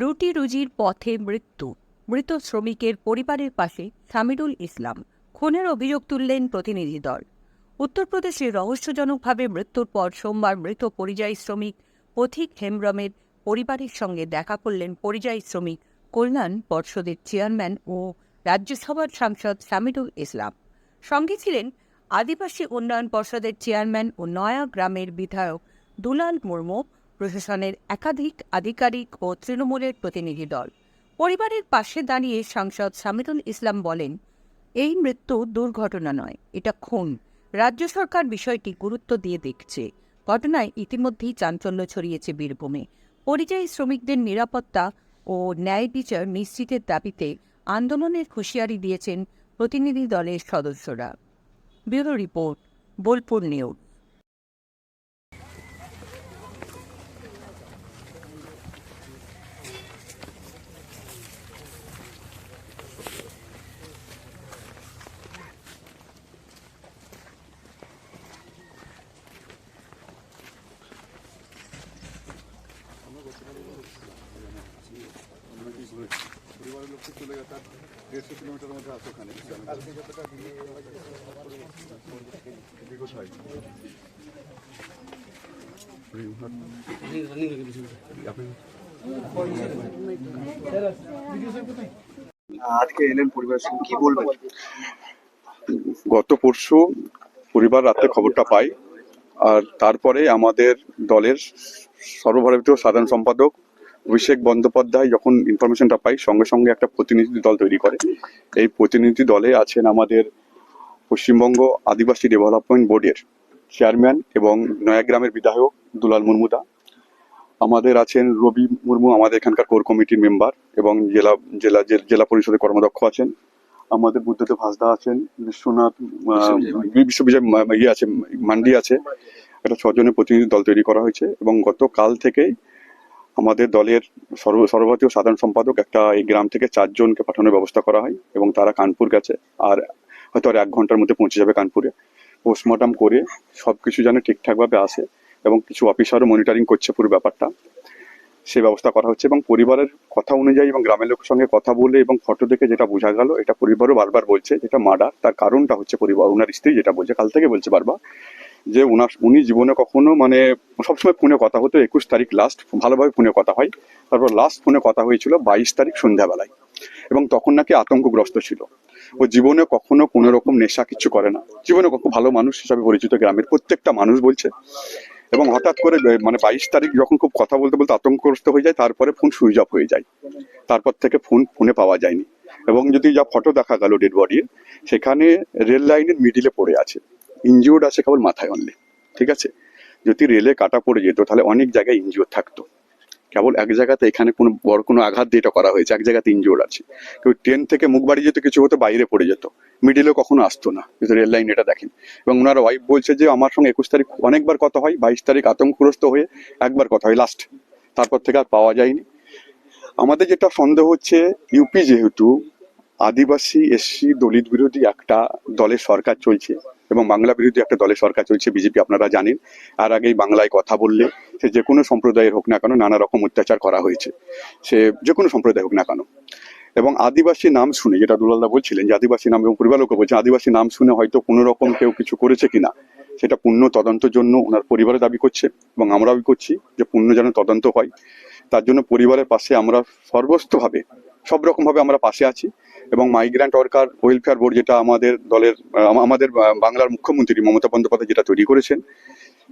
রুটি রুজির পথে মৃত্যু। মৃত শ্রমিকের পরিবারের পাশে সামিরুল ইসলাম খুনের অভিযোগ তুললেন প্রতিনিধি দল। উত্তরপ্রদেশে রহস্যজনকভাবে মৃত্যুর পর সোমবার মৃত পরিযায়ী শ্রমিক পথিক হেমব্রমের পরিবারের সঙ্গে দেখা করলেন পরিযায়ী শ্রমিক কল্যাণ পর্ষদের চেয়ারম্যান ও রাজ্যসভার সাংসদ সামিরুল ইসলাম। সঙ্গে ছিলেন আদিবাসী উন্নয়ন পর্ষদের চেয়ারম্যান ও নয়া গ্রামের বিধায়ক দুলাল মুর্মু প্রশাসনের একাধিক আধিকারিক ও তৃণমূলের প্রতিনিধি দল। পরিবারের পাশে দাঁড়িয়ে সাংসদ সামিরুল ইসলাম বলেন, এই মৃত্যু দুর্ঘটনা নয়, এটা খুন। রাজ্য সরকার বিষয়টি গুরুত্ব দিয়ে দেখছে। ঘটনায় ইতিমধ্যেই চাঞ্চল্য ছড়িয়েছে বীরভূমে। পরিযায়ী শ্রমিকদের নিরাপত্তা ও ন্যায় বিচার নিশ্চিতের দাবিতে আন্দোলনের হুঁশিয়ারি দিয়েছেন প্রতিনিধি দলের সদস্যরা। Bureau report, Bolpur news. লোককে চলে আর দেড়শো মধ্যে আছে ওখানে আজকে এলেন পরিবারের সঙ্গে, কি বলবেন? গত পরশু পরিবার রাতে খবরটা পাই, আর তারপরে আমাদের দলের সর্বভারতীয় সাধারণ সম্পাদক অভিষেক বন্দ্যোপাধ্যায় যখন ইনফরমেশনটা পাই সঙ্গে সঙ্গে একটা প্রতিনিধি দল তৈরি করে। এই প্রতিনিধি দলে আছেন আমাদের পশ্চিমবঙ্গ আদিবাসী ডেভেলপমেন্ট বোর্ডের চেয়ারম্যান এবং নয়াগ্রামের বিধায়ক দুলাল মুর্মুদা আমাদের আছেন রবি মুর্মু আমাদের এখানকার কোর কমিটির মেম্বার এবং জেলা জেলা জেলা পরিষদের কর্মদক্ষ আছেন। আমাদের বুদ্ধদেব হাসদা আছেন বিশ্বনাথ বিশ্ববিজয় ইয়ে আছে মান্ডি আছে। একটা ছজনের প্রতিনিধি দল তৈরি করা হয়েছে এবং গতকাল থেকেই আমাদের দলের সর্ব, সর্বভারতীয় সাধারণ সম্পাদক একটা এই গ্রাম থেকে চারজনকে পাঠানোর ব্যবস্থা করা হয় এবং তারা কানপুর গেছে। আর হয়তো আর এক ঘণ্টার মধ্যে পৌঁছে যাবে কানপুরে। পোস্টমর্টম করে সব কিছু যেন ঠিকঠাকভাবে আসে এবং কিছু অফিসারও মনিটরিং করছে পুরো ব্যাপারটা। সে ব্যবস্থা করা হচ্ছে এবং পরিবারের কথা অনুযায়ী এবং গ্রামের লোকের সঙ্গে কথা বলে এবং ফটো দেখে যেটা বোঝা গেল, এটা পরিবারও বারবার বলছে যেটা মার্ডার, তার কারণটা হচ্ছে পরিবার, ওনার স্ত্রী যেটা বলছে, কাল থেকে বলছে বারবার। যে ওনার উনি জীবনে কখনো মানে সবসময় ফোনে কথা হতো, একুশ তারিখ লাস্ট ভালোভাবে ফোনে কথা হয়। তারপর লাস্ট ফোনে কথা হয়েছিল বাইশ তারিখ সন্ধ্যাবেলায়। এবং তখন নাকি আতঙ্কগ্রস্ত ছিল। ও জীবনে কখনো কোনো রকম নেশা কিছু করে না। জীবনে কখনো ভালো মানুষ হিসাবে পরিচিত গ্রামের প্রত্যেকটা মানুষ বলছে। এবং হঠাৎ করে মানে বাইশ তারিখ যখন খুব কথা বলতে বলতে আতঙ্কগ্রস্ত হয়ে যায়, তারপরে ফোন সুইচ অফ হয়ে যায়। তারপর থেকে ফোন ফোনে পাওয়া যায়নি। এবং যদি যা ফটো দেখা গেল ডেড বডির সেখানে রেল লাইনের মিডিলে পড়ে আছে। ইনজিওর্ড আছে কেবল মাথায় অনলি ঠিক আছে? যদি রেলে কাটা পড়ে যেত, তাহলে অনেক জায়গায় ইনজিওর থাকতো। কেবল এক জায়গাতে এখানে কোনো বড় কোনো আঘাত দিয়ে এটা করা হয়েছে, এক জায়গাতে ইনজিওর আছে। কেউ ট্রেন থেকে মুখ বাড়ি যেত, কিছু হতো, বাইরে পড়ে যেত। মিডিলে কখনো আসতো না, যদি রেল লাইন এটা দেখেন। এবং ওনার ওয়াইফ বলছে যে, আমার সঙ্গে একুশ তারিখ অনেকবার কথা হয়, বাইশ তারিখ আতঙ্কগ্রস্ত হয়ে একবার কথা হয় লাস্ট তারপর থেকে আর পাওয়া যায়নি। আমাদের যেটা সন্দেহ হচ্ছে ইউপি যেহেতু আদিবাসী এসসি দলিত বিরোধী একটা দলের সরকার চলছে এবং বাংলা বিরোধী একটা দলের সরকার চলছে, বিজেপি আপনারা জানেন। আর আগেই বাংলায় কথা বললে সে যে কোনো সম্প্রদায়ের হোক না কেন নানা রকম অত্যাচার করা হয়েছে। সে যে কোনো সম্প্রদায় হোক না কেন। এবং আদিবাসী নাম শুনে, যেটা দুলালদা বলছিলেন যে আদিবাসী নাম, এবং পরিবারকে বলছে আদিবাসী নাম শুনে হয়তো কোনো রকম কেউ কিছু করেছে কিনা। সেটা পূর্ণ তদন্তের জন্য ওনার পরিবারে দাবি করছে এবং আমরাও করছি যে পূর্ণ যেন তদন্ত হয়। তার জন্য পরিবারের পাশে আমরা সর্বস্তভাবে সব রকম ভাবে আমরা পাশে আছি এবং মাইগ্রান্ট ওয়ার্কার ওয়েলফেয়ার বোর্ড যেটা আমাদের দলের আমাদের বাংলার মুখ্যমন্ত্রী মমতা বন্দ্যোপাধ্যায় যেটা তৈরি করেছেন,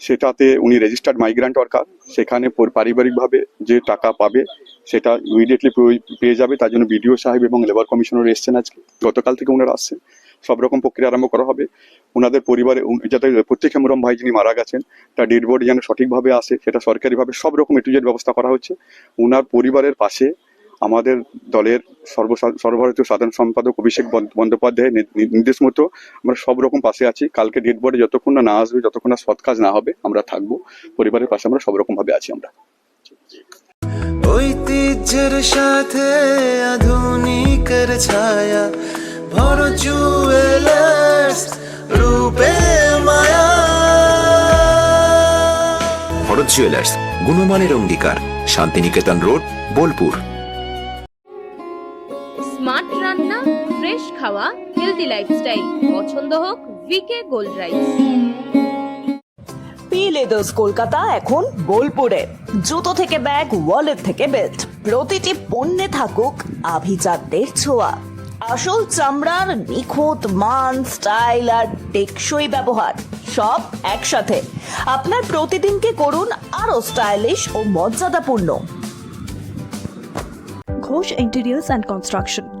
সেটাতে উনি রেজিস্টার্ড মাইগ্রান্ট ওয়ার্কার সেখানে পরি- পারিবারিকভাবে যে টাকা পাবে সেটা ইমিডিয়েটলি পেয়ে যাবে, তার জন্য বিডিও সাহেব এবং লেবার কমিশনার এসছেন আজকে। গতকাল থেকে ওনারা আসছেন। সব রকম প্রক্রিয়া আরম্ভ করা হবে। ওনাদের পরিবারে যাতে প্রত্যেক হেমরম ভাই যিনি মারা গেছেন, তার ডেড বডি যেন সঠিকভাবে আসে, সেটা সরকারিভাবে সব রকম এটুজের ব্যবস্থা করা হচ্ছে। ওনার পরিবারের পাশে আমাদের দলের সর্ব সর্বভারতীয় সাধারণ সম্পাদক অভিষেক বন্দ্যোপাধ্যায়ের নির্দেশ মতো আমরা সব রকম পাশে আছি। কালকে ডেড বোর্ডে যতক্ষণ না না আসবে যতক্ষণ না সৎ কাজ না হবে আমরা থাকব। পরিবারের পাশে আমরা সব রকম ভাবে আছি আমরা। ঐতিহ্যের সাথে আধুনিকের ছায়া ভর জুয়েলার্স রূপে মায়া। ভরত জুয়েলার্স গুণমানের অঙ্গীকার শান্তিনিকেতন রোড বোলপুর। খাওয়া হেলদি লাইফস্টাইল পছন্দ হোক VK gold rice P leathers Kolkata এখন বোলপুরে। জুতো থেকে ব্যাগ ওয়ালেট থেকে বেল্ট প্রতিটি পণ্যে থাকুক আভিজাতদের ছোঁয়া। আসল চামড়ার নিখুঁত মান স্টাইল আর টেকসই ব্যবহার সব একসাথে। আপনার প্রতিদিনকে করুন আরও স্টাইলিশ ও মর্যাদাপূর্ণ। Ghosh interiors and construction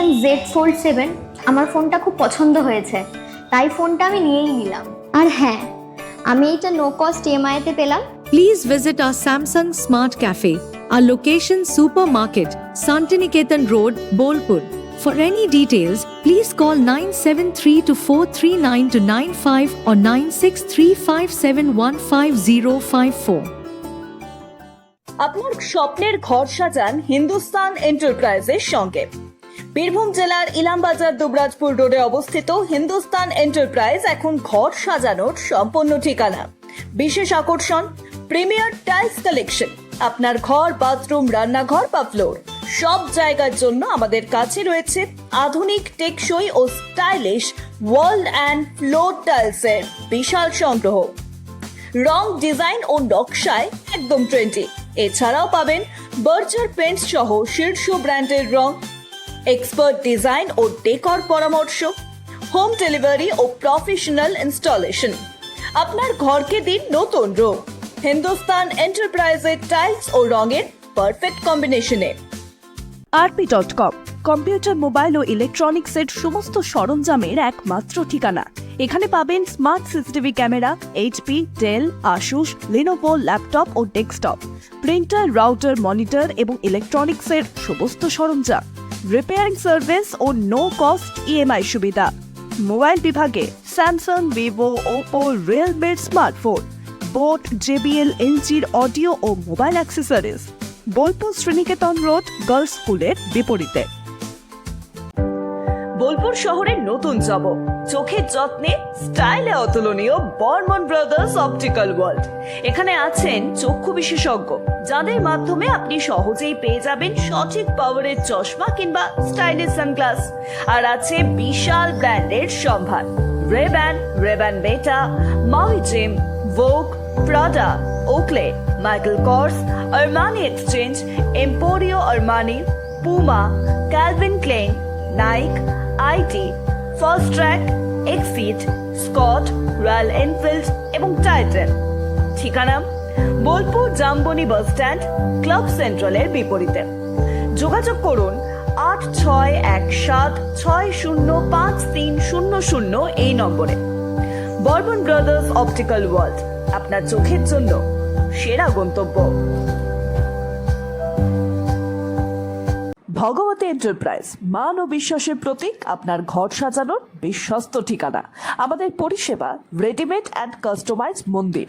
Samsung Z fold seven আমার ফোনটা খুব পছন্দ হয়েছে তাই ফোনটা আমি নিয়েই নিলাম আর হ্যাঁ আমি এটা নো কস্ট ইএমআইতে পেলাম Please visit our Samsung Smart Cafe, our location supermarket, Santiniketan Road, Bolpur. For any details, please call 973 to 439 to 95 or 9635715054. আপনার স্বপ্নের ঘর সাজান হিন্দুস্তান এন্টারপ্রাইজের সঙ্গে বীরভূম জেলার ইলামবাজার দুবরাজপুর রোডে অবস্থিত হিন্দুস্তান এন্টারপ্রাইজ এখন ঘর সাজানোর সম্পূর্ণ ঠিকানা। বিশেষ আকর্ষণ, প্রিমিয়ার টাইলস কালেকশন, আপনার ঘর, বাথরুম, রান্নাঘর বা ফ্লোর। সব জায়গার জন্য আমাদের কাছে রয়েছে আধুনিক, টেকসই ও স্টাইলিশ ওয়াল অ্যান্ড ফ্লোর টাইলসের বিশাল সংগ্রহ। রং, ডিজাইন ও নকশায় একদম ট্রেন্ডি। এছাড়াও পাবেন বার্জার পেন্টস সহ শীর্ষ ব্র্যান্ডের রং এক্সপার্ট ডিজাইন ও ডেকর পরামর্শ, হোম ডেলিভারি ও প্রফেশনাল ইনস্টলেশন। আপনার ঘরকে দিন নতুন রূপ হিন্দুস্তান এন্টারপ্রাইজের টাইলস ও রঙের পারফেক্ট কম্বিনেশনে। RP dot com, computer, mobile ও ইলেকট্রনিক্সের সমস্ত সরঞ্জামের একমাত্র ঠিকানা। এখানে পাবেন smart CCTV camera HP Dell Asus Lenovo laptop ও ডেস্কটপ, প্রিন্টার, রাউটার, মনিটর এবং ইলেকট্রনিক্সের সমস্ত সরঞ্জাম। রিপেয়ারিং সার্ভিস ও নো কস্ট ইএমআই সুবিধা। মোবাইল বিভাগে স্যামসাং ভিভো ওপো রিয়েলমির স্মার্টফোন বোট জেবিএল এলজির অডিও ও mobile accessories Bolpur Sriniketan road girls স্কুলের বিপরীতে। বোলপুর শহরের নতুন জব। চোখের যত্নে, স্টাইলে অতুলনীয় বর্মন ব্রাদার্স অপটিক্যাল ওয়ার্ল্ড এখানে আছেন চক্ষু বিশেষজ্ঞ। যাদের মাধ্যমে আপনি সহজেই পেয়ে যাবেন সঠিক পাওয়ারের চশমা কিংবা স্টাইলিশ সানগ্লাস আর আছে বিশাল ব্র্যান্ডের সম্ভার। রেব্যান রেব্যান বেটা Maui Jim Vogue Prada Oakley Michael Kors Armani Exchange Emporio Armani Puma Calvin Klein Nike IT Fastrack exit Scott Royal Enfield এবং টাইটেন ঠিকানা? Bolpur Jambuni bus stand, club সেন্ট্রালের বিপরীতে। যোগাযোগ করুন আট ছয় এক সাত ছয় শূন্য পাঁচ তিন শূন্য শূন্য এই নম্বরে। বর্মন ব্রাদার্স অপটিক্যাল ওয়ার্ল্ড, আপনার চোখের জন্য সেরা গন্তব্য। ভগবতী এন্টারপ্রাইজ, মান ও বিশ্বাসের প্রতীক, আপনার ঘর সাজানোর বিশ্বস্ত ঠিকানা। আমাদের পরিষেবা রেডিমেড অ্যান্ড কাস্টমাইজ মন্দির।